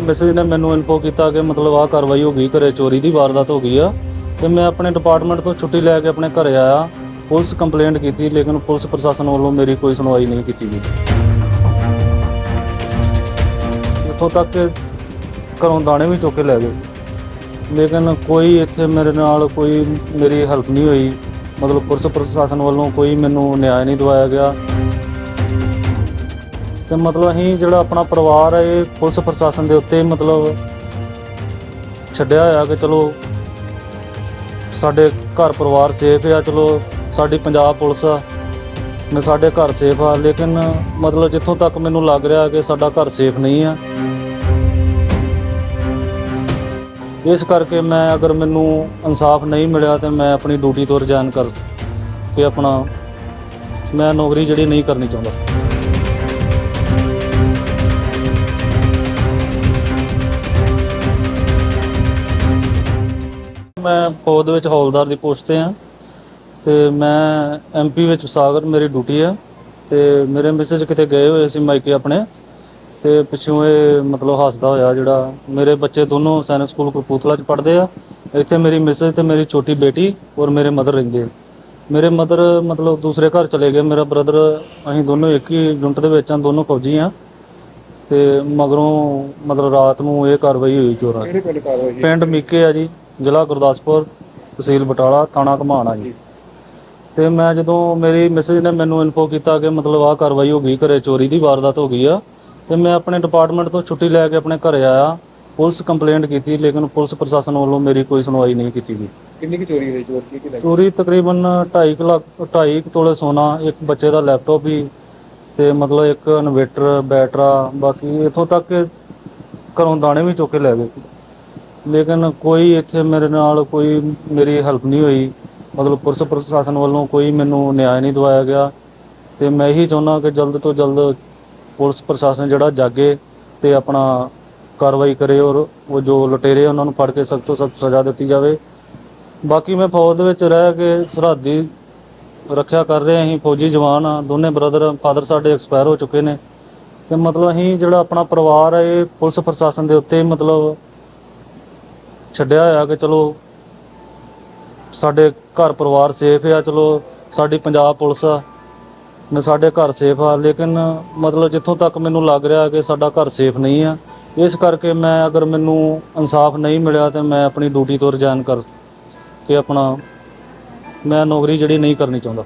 Message ਨੇ ਮੈਨੂੰ info ਕੀਤਾ ਕਿ ਮਤਲਬ ਆਹ ਕਾਰਵਾਈ ਹੋ ਗਈ, ਘਰੇ ਚੋਰੀ ਦੀ ਵਾਰਦਾਤ ਹੋ ਗਈ ਆ। ਤੇ ਮੈਂ ਆਪਣੇ ਡਿਪਾਰਟਮੈਂਟ ਤੋਂ ਛੁੱਟੀ ਲੈ ਕੇ ਆਪਣੇ ਘਰੇ ਆਇਆ, ਪੁਲਿਸ ਕੰਪਲੇਂਟ ਕੀਤੀ, ਲੇਕਿਨ ਪੁਲਿਸ ਪ੍ਰਸ਼ਾਸਨ ਵੱਲੋਂ ਮੇਰੀ ਕੋਈ ਸੁਣਵਾਈ ਨਹੀਂ ਕੀਤੀ ਗਈ। ਇੱਥੋਂ ਤੱਕ ਕਿ ਘਰੋਂ ਦਾਣੇ ਵੀ ਚੁੱਕ ਕੇ ਲੈ ਗਏ। ਲੇਕਿਨ ਕੋਈ ਇੱਥੇ ਮੇਰੇ ਨਾਲ ਕੋਈ ਮੇਰੀ ਹੈਲਪ ਨਹੀਂ ਹੋਈ। ਮਤਲਬ ਪੁਲਿਸ ਪ੍ਰਸ਼ਾਸਨ ਵੱਲੋਂ ਕੋਈ ਮੈਨੂੰ ਨਿਆਂ ਨਹੀਂ ਦਵਾਇਆ ਗਿਆ। ਤੇ ਮਤਲਬ ਅਸੀਂ ਜਿਹੜਾ ਆਪਣਾ ਪਰਿਵਾਰ ਹੈ, ਇਹ ਪੁਲਿਸ ਪ੍ਰਸ਼ਾਸਨ ਦੇ ਉੱਤੇ ਮਤਲਬ ਛੱਡਿਆ ਹੋਇਆ ਕਿ ਚਲੋ ਸਾਡੇ ਘਰ ਪਰਿਵਾਰ ਸੇਫ ਆ, ਚਲੋ ਸਾਡੀ ਪੰਜਾਬ ਪੁਲਿਸ ਆ, ਮੈਂ ਸਾਡੇ ਘਰ ਸੇਫ ਆ, ਲੇਕਿਨ ਮਤਲਬ ਜਿੱਥੋਂ ਤੱਕ ਮੈਨੂੰ ਲੱਗ ਰਿਹਾ ਕਿ ਸਾਡਾ ਘਰ ਸੇਫ ਨਹੀਂ ਆ। ਇਸ ਕਰਕੇ ਮੈਂ ਅਗਰ ਮੈਨੂੰ ਇਨਸਾਫ ਨਹੀਂ ਮਿਲਿਆ ਤੇ ਮੈਂ ਆਪਣੀ ਡਿਊਟੀ ਤੋਂ ਰਿਜ਼ਾਈਨ ਕਰ ਕੇ ਆਪਣਾ ਮੈਂ ਨੌਕਰੀ ਜਿਹੜੀ ਨਹੀਂ ਕਰਨੀ ਚਾਹੁੰਦਾ। ਮੈਂ ਫੌਜ ਦੇ ਵਿੱਚ ਹੌਲਦਾਰ ਦੀ ਪੋਸਟ ਤੇ ਆ ਤੇ ਮੈਂ ਐਮਪੀ ਵਿੱਚ ਸਾਗਰ ਮੇਰੀ ਡਿਊਟੀ ਆ ਤੇ ਮੇਰੇ ਮੈਸੇਜ ਕਿਤੇ ਗਏ ਹੋਏ ਸੀ ਮਾਈਕੇ ਆਪਣੇ ਤੇ ਪਿੱਛੋਂ ਇਹ ਮਤਲਬ ਹੱਸਦਾ ਹੋਇਆ ਜਿਹੜਾ ਮੇਰੇ ਬੱਚੇ ਦੋਨੋਂ ਸੈਨਿਕ ਸਕੂਲ ਕਪੂਰਥਲਾ ਚ ਪੜ੍ਹਦੇ ਆ ਇੱਥੇ ਮੇਰੀ ਮਿਸਿਸ ਤੇ ਮੇਰੀ ਛੋਟੀ ਬੇਟੀ ਔਰ ਮੇਰੇ ਮਦਰ ਰਹਿੰਦੇ ਆ। ਮੇਰੇ ਮਦਰ ਮਤਲਬ ਦੂਸਰੇ ਘਰ ਚਲੇ ਗਏ ਮੇਰਾ ਬ੍ਰਦਰ ਅਸੀਂ ਦੋਨੋਂ ਇੱਕ ਹੀ ਯੂਨਿਟ ਦੇ ਵਿੱਚ ਆ ਦੋਨੋਂ ਫੌਜੀ ਆ ਤੇ ਮਗਰੋਂ ਮਤਲਬ ਰਾਤ ਨੂੰ ਇਹ ਕਾਰਵਾਈ ਹੋਈ ਚੋਰਾਂ ਦੀ। ਪਿੰਡ ਮੀਕੇ ਆ ਜੀ। ਜ਼ਿਲ੍ਹਾ ਗੁਰਦਾਸਪੁਰ ਤਹਿਸੀਲ ਬਟਾਲਾ ਥਾਣਾ ਘਮਾਣਾ ਜੀ। ਤੇ ਮੈਂ ਜਦੋਂ ਮੇਰੀ ਮੈਸੇਜ ਨੇ ਮੈਨੂੰ ਇਨਫੋ ਕੀਤਾ ਕਿ ਮਤਲਬ ਆਹ ਕਾਰਵਾਈ ਹੋ ਗਈ ਘਰੇ ਚੋਰੀ ਦੀ ਵਾਰਦਾਤ ਹੋ ਗਈ ਆ ਤੇ ਮੈਂ ਆਪਣੇ ਡਿਪਾਰਟਮੈਂਟ ਤੋਂ ਛੁੱਟੀ ਲੈ ਕੇ ਆਪਣੇ ਘਰੇ ਆਇਆ ਪੁਲਿਸ ਕੰਪਲੇਂਟ ਕੀਤੀ ਲੇਕਿਨ ਪੁਲਿਸ ਪ੍ਰਸ਼ਾਸਨ ਵੱਲੋਂ ਮੇਰੀ ਕੋਈ ਸੁਣਵਾਈ ਨਹੀਂ ਕੀਤੀ ਗਈ। ਕਿੰਨੀ ਕੀ ਚੋਰੀ ਹੋਈ ਜੀ ਅਸਲੀ ਕਿ? ਚੋਰੀ ਤਕਰੀਬਨ 2.5 ਲੱਖ 2.5 ਤੋਲੇ ਸੋਨਾ ਇੱਕ ਬੱਚੇ ਦਾ ਲੈਪਟਾਪ ਵੀ ਤੇ ਮਤਲਬ ਇੱਕ ਇਨਵੇਟਰ ਬੈਟਰਾ ਬਾਕੀ ਇਥੋਂ ਤੱਕ ਕਿ ਘਰੋਂ ਦਾਣੇ ਵੀ ਚੁੱਕ ਕੇ ਲੈ ਗਏ। ਲੇਕਿਨ ਕੋਈ ਇੱਥੇ ਮੇਰੇ ਨਾਲ ਕੋਈ ਮੇਰੀ ਹੈਲਪ ਨਹੀਂ ਹੋਈ ਮਤਲਬ ਪੁਲਿਸ ਪ੍ਰਸ਼ਾਸਨ ਵੱਲੋਂ ਕੋਈ ਮੈਨੂੰ ਨਿਆਂ ਨਹੀਂ ਦਵਾਇਆ ਗਿਆ ਤੇ ਮੈਂ ਇਹੀ ਚਾਹੁੰਦਾ ਕਿ ਜਲਦ ਤੋਂ ਜਲਦ ਪੁਲਿਸ ਪ੍ਰਸ਼ਾਸਨ ਜਿਹੜਾ ਜਾਗੇ ਤੇ ਆਪਣਾ ਕਾਰਵਾਈ ਕਰੇ ਔਰ ਉਹ ਜੋ ਲੁਟੇਰੇ ਉਹਨਾਂ ਨੂੰ ਫੜ ਕੇ ਸਖਤ ਤੋਂ ਸਖਤ ਸਜ਼ਾ ਦਿੱਤੀ ਜਾਵੇ ਬਾਕੀ ਮੈਂ ਫੌਜ ਦੇ ਵਿੱਚ ਰਹਿ ਕੇ ਸਰਹੱਦੀ ਰੱਖਿਆ ਕਰ ਰਹੇ ਹਾਂ। ਅਸੀਂ ਫੌਜੀ ਜਵਾਨ ਆ, ਦੋਨੇ ਬ੍ਰਦਰ, ਫਾਦਰ ਸਾਡੇ ਐਕਸਪਾਇਰ ਹੋ ਚੁੱਕੇ ਨੇ ਤੇ ਮਤਲਬ ਅਸੀਂ ਜਿਹੜਾ ਆਪਣਾ ਪਰਿਵਾਰ ਹੈ ਇਹ ਪੁਲਿਸ ਪ੍ਰਸ਼ਾਸਨ ਦੇ ਉੱਤੇ ਮਤਲਬ ਛੱਡਿਆ ਹੋਇਆ ਕਿ ਚਲੋ ਸਾਡੇ ਘਰ ਪਰਿਵਾਰ ਸੇਫ ਆ, ਚਲੋ ਸਾਡੀ ਪੰਜਾਬ ਪੁਲਿਸ ਆ ਮੈਂ ਸਾਡੇ ਘਰ ਸੇਫ ਆ, ਲੇਕਿਨ ਮਤਲਬ ਜਿੱਥੋਂ ਤੱਕ ਮੈਨੂੰ ਲੱਗ ਰਿਹਾ ਕਿ ਸਾਡਾ ਘਰ ਸੇਫ ਨਹੀਂ ਆ, ਇਸ ਕਰਕੇ ਮੈਂ ਅਗਰ ਮੈਨੂੰ ਇਨਸਾਫ ਨਹੀਂ ਮਿਲਿਆ ਤੇ ਮੈਂ ਆਪਣੀ ਡਿਊਟੀ ਤੋਂ ਰਿਜ਼ਾਈਨ ਕਰ, ਕੇ ਆਪਣਾ ਮੈਂ ਨੌਕਰੀ ਜਿਹੜੀ ਨਹੀਂ ਕਰਨੀ ਚਾਹੁੰਦਾ।